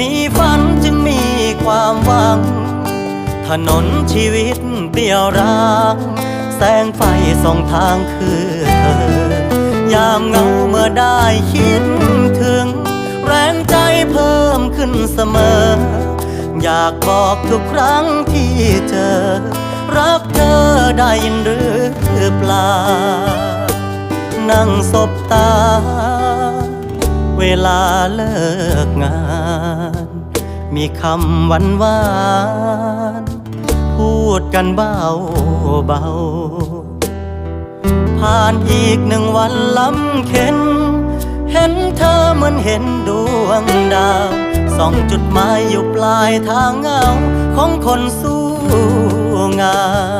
มีฝันจึงมีความหวัง ถนนชีวิตเปลี่ยวร้างแสงไฟส่องทางคือเธอยามเงาเมื่อได้คิดถึง แรงใจเพิ่มขึ้นเสมอ อยากบอกทุกครั้งที่เจอ รักเธอได้ยินหรือเปล่า นั่งสบตา เวลาเลิกงาน มีคำหวานหวานพูดกันเบาเบา ผ่านอีกหนึ่งวันลำเข็น เห็นเธอเหมือนเห็นดวงดาวส่องจุดหมายอยู่ปลายทางเงา ของคนสู้งาน